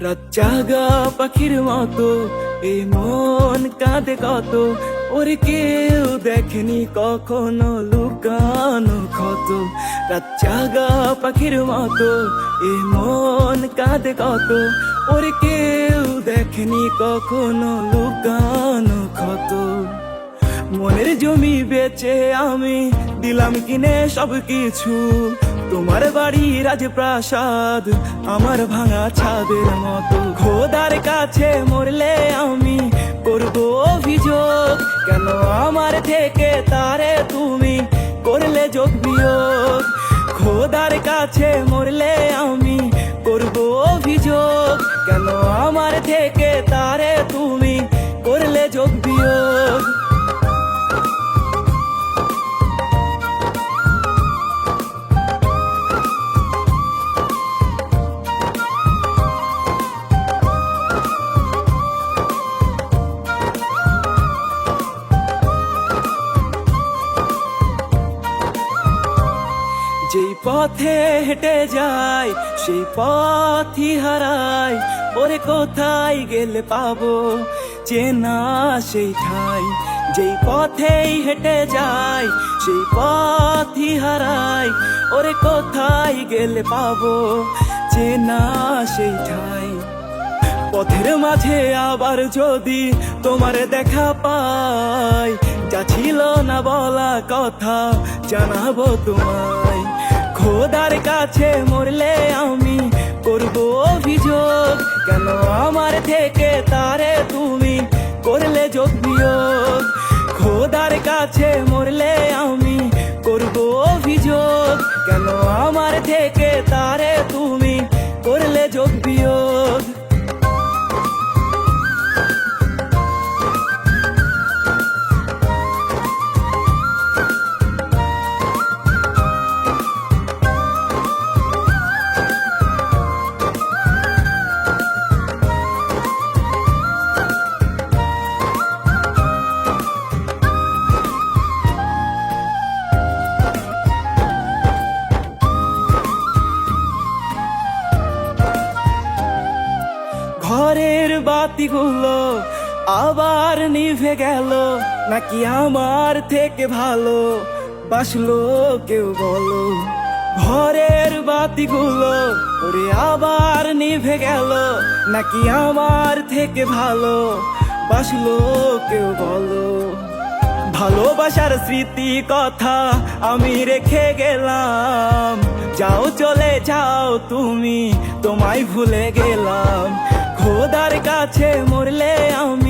রাত জাগা পাখির মতো এই মন কাঁদে কত ওরে কেউ দেখেনি কখনো লুকানো ক্ষত রাত জাগা পাখির মতো এই মন কাঁদে কত ওরে কেউ দেখেনি কখনো লুকানো ক্ষত মনের জমি বেচে আমি দিলাম কিনে সব কিছু। তোমার বাড়ি রাজপ্রাসাদ, আমার ভাঙা ছাদের মতো। খোদার কাছে মরলে আমি করব অভিযোগ, কেন আমার থেকে তারে তুমি করলে যোগ বিয়োগ? খোদার কাছে মরলে আমি করব অভিযোগ, কেন আমার থেকে তারে তুমি করলে যোগ বিয়োগ? যেই পথে হেঁটে যায় সেই পথই হারাই। ওরে কোথায় গেলে পাবো? চেনা সেই ঠাই। যেই পথেই হেঁটে যায় সেই পথই হারাই। ওরে কোথায় গেলে পাবো? চেনা সেই ঠাই। পথের মাঝে আবার যদি তোমার দেখা পাই যা ছিল না বলা কথা জানাব তোমায়। খোদার কাছে মরলে আমি করব অভিযোগ। কেন আমার থেকে তারে তুমি করলে যোগ বিয়োগ খোদার কাছে মরলে আমি বাতিগুলো আবার নিভে গেল। নাকি আমার থেকে ভালো? বাসলো কেউ বলো। ঘরের বাতিগুলো ওরে আবার নিভে গেল। নাকি আমার থেকে ভালো? বাসলো কেউ বলো। ভালোবাসার স্মৃতি কথা আমি রেখে গেলাম। যাও চলে যাও তুমি, তোমায় ভুলে গেলাম। খোদার কাছে মরলে আমি